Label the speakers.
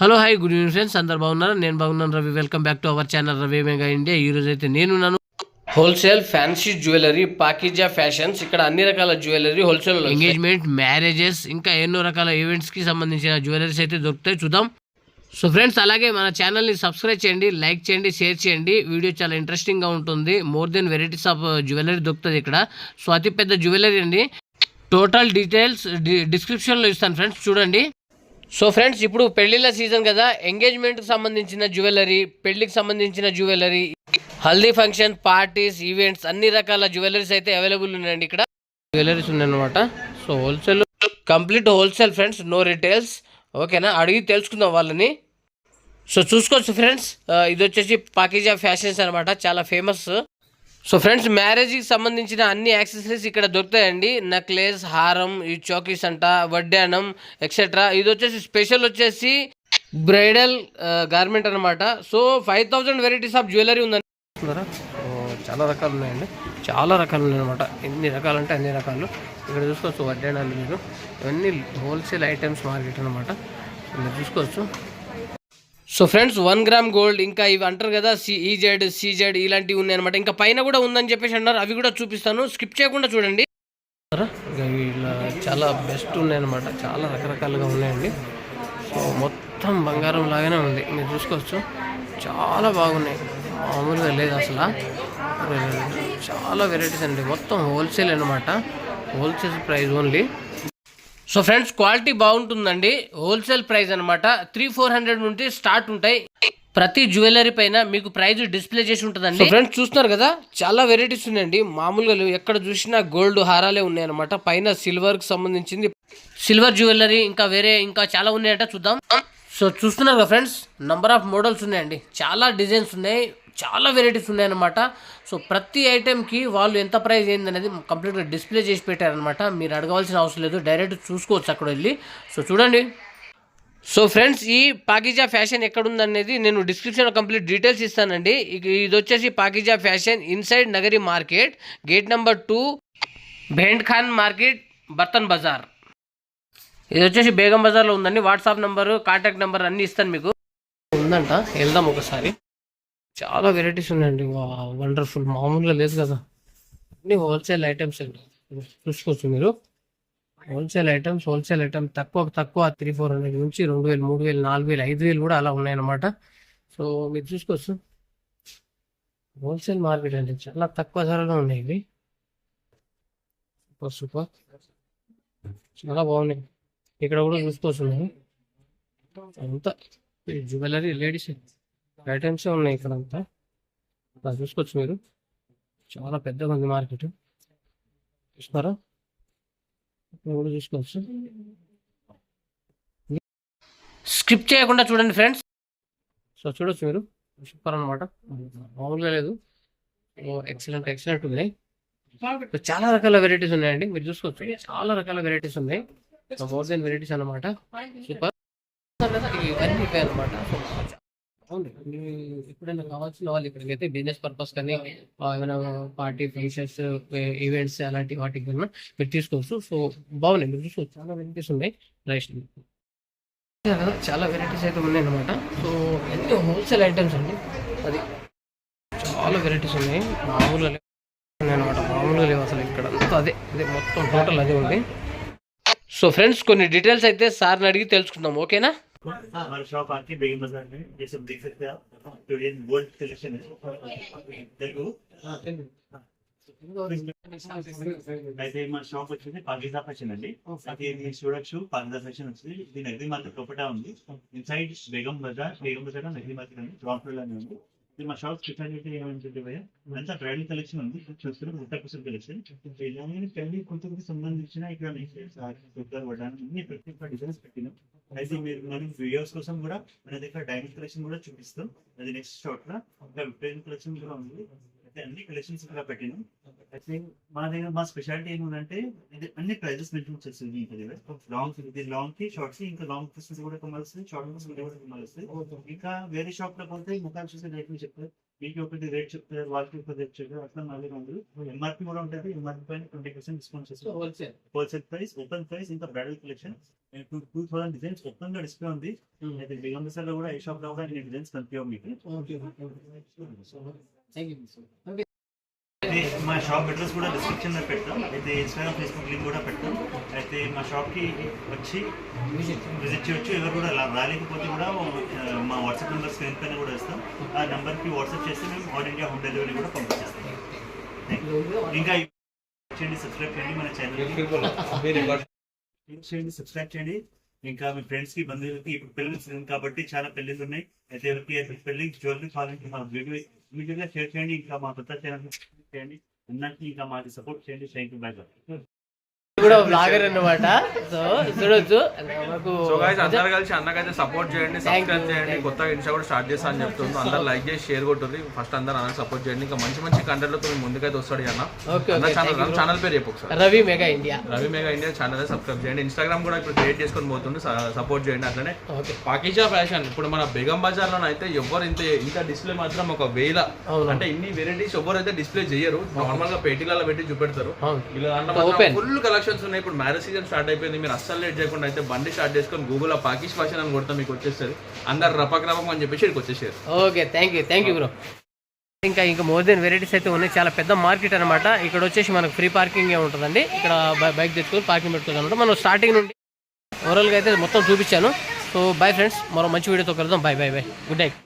Speaker 1: Hello hi good evening friends. అందరు బాగున్నారు? నేను బాగున్నాను Ravi. Welcome back to our channel Ravi mega India. ఈ రోజు అయితే నేను నన్ను wholesale fancy jewellery Pakeeza fashions ఇక్కడ అన్ని రకాల జ్యువెలరీ హోల్సేల్ ఎంగేజ్మెంట్ మ్యారేజెస్ ఇంకా ఎన్నో రకాల ఈవెంట్స్కి సంబంధించిన జ్యువెలరీస్ అయితే దొరుకుతాయి. చూద్దాం. సో ఫ్రెండ్స్ అలాగే మన ఛానల్ని సబ్స్క్రైబ్ చేయండి లైక్ చేయండి షేర్ చేయండి. వీడియో చాలా ఇంట్రెస్టింగ్గా ఉంటుంది. More than varieties of jewellery దొరుకుతుంది ఇక్కడ. సో అతి పెద్ద జ్యువెలరీ అండి. టోటల్ డీటెయిల్స్ డిస్క్రిప్షన్లో ఇస్తాను ఫ్రెండ్స్. చూడండి. సో ఫ్రెండ్స్ ఇప్పుడు పెళ్ళిళ్ళ సీజన్ కదా. ఎంగేజ్మెంట్కి సంబంధించిన జ్యువెలరీ పెళ్ళికి సంబంధించిన jewellery haldi function parties events అన్ని రకాల జ్యువెలరీస్ అయితే అవైలబుల్ ఉన్నాయండి ఇక్కడ. జ్యువెలరీస్ ఉన్నాయన్నమాట. So wholesale complete wholesale friends no retails ఓకేనా అడిగి తెలుసుకుందాం వాళ్ళని. సో చూసుకోవచ్చు ఫ్రెండ్స్ uh, ఇది వచ్చేసి పాకిజా ఫ్యాషన్స్ అనమాట చాలా ఫేమస్ సో ఫ్రెండ్స్ మ్యారేజ్కి సంబంధించిన అన్ని యాక్సెసరీస్ ఇక్కడ దొరుకుతాయండి. నెక్లెస్ హారం ఈ చౌకీస్ అంట వడ్డానం ఎక్సెట్రా ఇది వచ్చేసి స్పెషల్ వచ్చేసి బ్రైడల్ గార్మెంట్ అనమాట so five thousand varieties of jewellery ఉందండి. చాలా రకాలు ఉన్నాయండి. చాలా రకాలు ఉన్నాయన్నమాట ఎన్ని రకాలు అంటే అన్ని రకాలు. ఇక్కడ చూసుకోవచ్చు వడ్డానాలు మీరు. ఇవన్నీ హోల్సేల్ ఐటమ్స్ మార్కెట్ అనమాట మీరు చూసుకోవచ్చు. So friends one gram gold ఇంకా ఇవి అంటారు కదా సి ఈజెడ్ సీజెడ్ ఇలాంటివి ఉన్నాయి అనమాట ఇంకా పైన కూడా ఉందని చెప్పేసి అన్నారు. అవి కూడా చూపిస్తాను. స్కిప్ చేయకుండా చూడండి. ఇలా చాలా బెస్ట్ ఉన్నాయన్నమాట చాలా రకరకాలుగా ఉన్నాయండి. సో మొత్తం బంగారం లాగానే ఉంది. మీరు చూసుకోవచ్చు. చాలా బాగున్నాయి. మామూలుగా లేదు అసలు. చాలా వెరైటీస్ అండి. మొత్తం హోల్సేల్ అనమాట wholesale price only so friends quality బాగుంటుందండి. హోల్సేల్ ప్రైస్ అనమాట త్రీ ఫోర్ హండ్రెడ్ నుండి స్టార్ట్ ఉంటాయి. ప్రతి జ్యువెలరీ పైన మీకు ప్రైస్ డిస్ప్లే చేసి ఉంటుందండి. ఫ్రెండ్స్ చూస్తున్నారు కదా చాలా వెరైటీస్ ఉన్నాయండి. మామూలుగా ఎక్కడ చూసినా గోల్డ్ హారాలే ఉన్నాయి అనమాట పైన సిల్వర్కి సంబంధించింది. సిల్వర్ జ్యువెలరీ ఇంకా వేరే ఇంకా చాలా ఉన్నాయంట చూద్దాం. సో చూస్తున్నారు కదా ఫ్రెండ్స్ నంబర్ ఆఫ్ మోడల్స్ ఉన్నాయండి. చాలా డిజైన్స్ ఉన్నాయి. చాలా వెరైటీస్ ఉన్నాయన్నమాట. సో ప్రతి ఐటెంకి వాళ్ళు ఎంత ప్రైస్ అయింది అనేది కంప్లీట్గా డిస్ప్లే చేసి పెట్టారనమాట మీరు అడగవలసిన అవసరం లేదు. డైరెక్ట్ చూసుకోవచ్చు అక్కడ వెళ్ళి. సో చూడండి. సో ఫ్రెండ్స్ ఈ పాకిజా ఫ్యాషన్ ఎక్కడుందనేది నేను డిస్క్రిప్షన్లో కంప్లీట్ డీటెయిల్స్ ఇస్తానండి. ఇది వచ్చేసి Pakeeza fashion inside Nagari market gate number two bend Khan market Bartan Bazaar ఇది వచ్చేసి బేగం బజార్లో ఉందండి. వాట్సాప్ నెంబరు కాంటాక్ట్ నెంబర్ అన్నీ ఇస్తాను మీకు. ఉందంట. వెళ్దాం ఒకసారి. చాలా వెరైటీస్ ఉన్నాయండి. వండర్ఫుల్ మామూలుగా లేదు కదా. అన్ని హోల్సేల్ ఐటమ్స్ అండి. చూసుకోవచ్చు మీరు. హోల్సేల్ ఐటమ్స్ హోల్సేల్ ఐటమ్ తక్కువ తక్కువ త్రీ ఫోర్ హండ్రెడ్ నుంచి రెండు వేలు మూడు వేలు నాలుగు వేలు ఐదు వేలు కూడా అలా ఉన్నాయన్నమాట. సో మీరు చూసుకోవచ్చు. హోల్సేల్ మార్కెట్ అండి. చాలా తక్కువ ధరలో ఉన్నాయి ఇవి. Super super. చాలా బాగున్నాయి. ఇక్కడ కూడా చూసుకోవచ్చు మీరు. అంతా జ్యువెలరీ లేడీస్ ఐటమ్స్ ఉన్నాయి ఇక్కడ అంతా అలా చూసుకోవచ్చు మీరు. చాలా పెద్దగా ఉంది మార్కెట్. చూస్తారా? కూడా చూసుకోవచ్చు. స్కిప్ చేయకుండా చూడండి ఫ్రెండ్స్. సో చూడొచ్చు మీరు. సూపర్ అనమాట మామూలుగా లేదు. ఎక్సలెంట్ ఎక్సలెంట్ ఉంది. చాలా రకాల వెరైటీస్ ఉన్నాయండి. మీరు చూసుకోవచ్చు. చాలా రకాల వెరైటీస్ ఉన్నాయి. మోర్ దెన్ వెరైటీస్ అనమాట సూపర్. ఇవన్నీ ఇవే అనమాట అవును. ఎప్పుడైనా కావాల్సిన వాళ్ళు ఇక్కడికి అయితే బిజినెస్ పర్పస్ కానీ ఏమైనా పార్టీ ఫంక్షన్స్ ఈవెంట్స్ అలాంటి వాటికి కన్నా మీరు తీసుకోవచ్చు. సో బాగున్నాయి. మీరు చూసుకోవచ్చు. చాలా వెరైటీస్ ఉన్నాయి. రైస్ చాలా వెరైటీస్ అయితే ఉన్నాయి అనమాట సో ఎన్ని హోల్సేల్ ఐటమ్స్ అండి. అది చాలా వెరైటీస్ ఉన్నాయి. మామూలుగా లేవు. అనమాట మామూలుగా లేవు అసలు ఇక్కడ. అంతా అదే. అదే మొత్తం టోటల్ అదే ఉంది. సో ఫ్రెండ్స్ కొన్ని డీటెయిల్స్ అయితే సార్ని అడిగి తెలుసుకుందాం. ఓకేనా?
Speaker 2: हमारा शॉप आती है बेगम बाजार में जैसे आप देख सकते हैं आप तो ये गोल्ड कलेक्शन है తెలుగు అయితే మన షాప్ వచ్చింది పాకిజా ఫ్యాషన్ అండి అది మీరు చూడొచ్చు పాకిజా ఫ్యాషన్ వచ్చింది ఇది నగరి మార్కెట్ లోపల ఉంది ఇన్సైడ్ బేగం బజార్ బేగం బజార్ నగరి మార్కెట్ అండి గ్రౌండ్ ఫ్లోర్ లోనే ఉంది ఇది మా షాప్ స్పెషాలిటీ ఏమంటుంది భయ్య అంతా బ్రైడల్ కలెక్షన్ ఉంది. చూస్తున్నాం ముట్ట కుసం కలెక్షన్. ఇలానే పెళ్ళి కూతురికి సంబంధించిన ఇక్కడ కుక్కర్ వడ్డాను అన్ని ప్రతి ఒక్క డిజైన్స్ పెట్టినాం. అయితే మీరు మనం వీడియోస్ కోసం కూడా మన దగ్గర డైమండ్ కలెక్షన్ కూడా చూపిస్తాం. అది నెక్స్ట్ షాట్లో ఇంకా విక్టోరియన్ కలెక్షన్ కూడా ఉంది. అయితే అన్ని కలెక్షన్స్ కూడా పెట్టినాం. అయితే మా దగ్గర మా స్పెషాలిటీ ఏముందంటే ఇది అన్ని ప్రైజెస్ మెయింటైన్ వచ్చేస్తుంది ఇంకా దగ్గర. లాంగ్ ఇది లాంగ్కి షార్ట్స్ ఇంకా లాంగ్ పీసెస్ కూడా కమ్మాల్సింది షార్ట్ పీసెస్ కూడా కమ్మాల్సింది ఇంకా వేరే షాప్లో పోతే ముఖాలు చూసే రేట్లు చెప్తారు. మీకు ఒకటి రేట్ చెప్తారు వాళ్ళకి ఒక రేట్ చెప్తారు అట్లా మా దగ్గర ఉండదు. ఎంఆర్పి కూడా ఉంటుంది ఎంఆర్పి పైన ట్వంటీ పర్సెంట్ డిస్కౌంట్ చేస్తారు.
Speaker 1: Wholesale
Speaker 2: wholesale price open price ఇంకా bridal collection two thousand designs ఓపెన్గా డిస్ప్లే ఉంది. అయితే బిగం లో కూడా ఏ షాప్లో కూడా డిజైన్స్ కనిపించవు మీకు. మా షాప్ అడ్రస్ కూడా డిస్క్రిప్షన్లో పెట్టాం అయితే ఇన్స్టాగ్రామ్ ఫేస్బుక్ లింక్ కూడా పెట్టాం అయితే మా షాప్కి వచ్చి విజిట్ చేయొచ్చు. ఎవరు కూడా రాలేకపోతే కూడా మా వాట్సాప్ నెంబర్ స్క్రీన్ పైన కూడా ఇస్తాం ఆ నెంబర్కి వాట్సాప్ చేస్తే మేము ఆల్ ఇండియా హోమ్ డెలివరీ కూడా పంపించేస్తాం ఇంకా చేయండి సబ్స్క్రైబ్ చేయండి మన ఛానల్ చేయండి సబ్స్క్రైబ్ చేయండి. ఇంకా మీ ఫ్రెండ్స్కి బంధువులకి ఇప్పుడు పెళ్ళి సీజన్ కాబట్టి చాలా పెళ్ళిళ్ళు ఉన్నాయి. అయితే ఎవరికి పెళ్ళి జ్యువెలరీ కావాలంటే మా వీడియో వీడియోగా షేర్ చేయండి. ఇంకా మా కొత్త ఛానల్ చేయండి. nothing come out to support change, change to better.
Speaker 1: కూడా బ్లాగర్ అన్నమాట. సో చూడొచ్చు. మాకు
Speaker 3: సో గైస్ అందరు కలిసి అన్నకైతే సపోర్ట్ చేయండి సబ్స్క్రైబ్ చేయండి. కొత్తగా ఇన్స్టా కూడా స్టార్ట్ చేస్తా అని చెప్తుంది అందరు లైక్ చేసి షేర్ కొట్టుర్రి. ఫస్ట్ అందరు అన్న సపోర్ట్ చేయండి. ఇంకా మంచి మంచి కంటెంట్తో మేము ముందుకైతే వస్తాడు అన్న.
Speaker 1: ఓకే
Speaker 3: ఛానల్ పేరు చెప్పు ఒకసారి.
Speaker 1: Ravi mega India
Speaker 3: Ravi mega India channel subscribe చేయండి. ఇన్స్టాగ్రామ్ కూడా ఇప్పుడు క్రియేట్ చేసుకొని పోతుంది సపోర్ట్ చేయండి అట్లనే. పాకిజా ఫ్యాషన్ ఇప్పుడు మన బేగం బజార్లో అయితే ఎవరు ఇంత ఇంత డిస్ప్లే మాత్రం ఒక వేల. అంటే ఇన్ని వెరైటీస్ ఎవరు అయితే డిస్ప్లే చేయరు. నార్మల్గా పేటీలలో పెట్టి చూపెడతారు. ఇలా. ఫుల్ కలెక్షన్స్ ఉన్నాయి. ఇప్పుడు మ్యారేజ్ సీజన్ స్టార్ట్ అయిపోయింది. మీరు అస్సలు లేట్ చేయకుండా అయితే బండి స్టార్ట్ చేసుకొని గూగుల్ పాకిష్ ఫ్యాషన్ అని కొడితే మీకు వచ్చేస్తుంది. అందరు రపక్ అని చెప్పేసి ఇక్కడికి వచ్చేసారు.
Speaker 1: Okay thank you thank you bro ఇంకా ఇంకా మోర్ దెన్ వెరైటీస్ అయితే ఉన్నాయి. చాలా పెద్ద మార్కెట్ అనమాట ఇక్కడ వచ్చేసి మనకు ఫ్రీ పార్కింగ్ ఉంటుందండి. ఇక్కడ బైక్ తెచ్చుకొని పార్కింగ్ పెట్టుకోవాలి అనమాట మనం స్టార్టింగ్ నుండి ఓవరాల్గా అయితే మొత్తం చూపించాను. సో బై ఫ్రెండ్స్ మరో మంచి వీడియోతో కలుద్దాం. Bye bye bye good night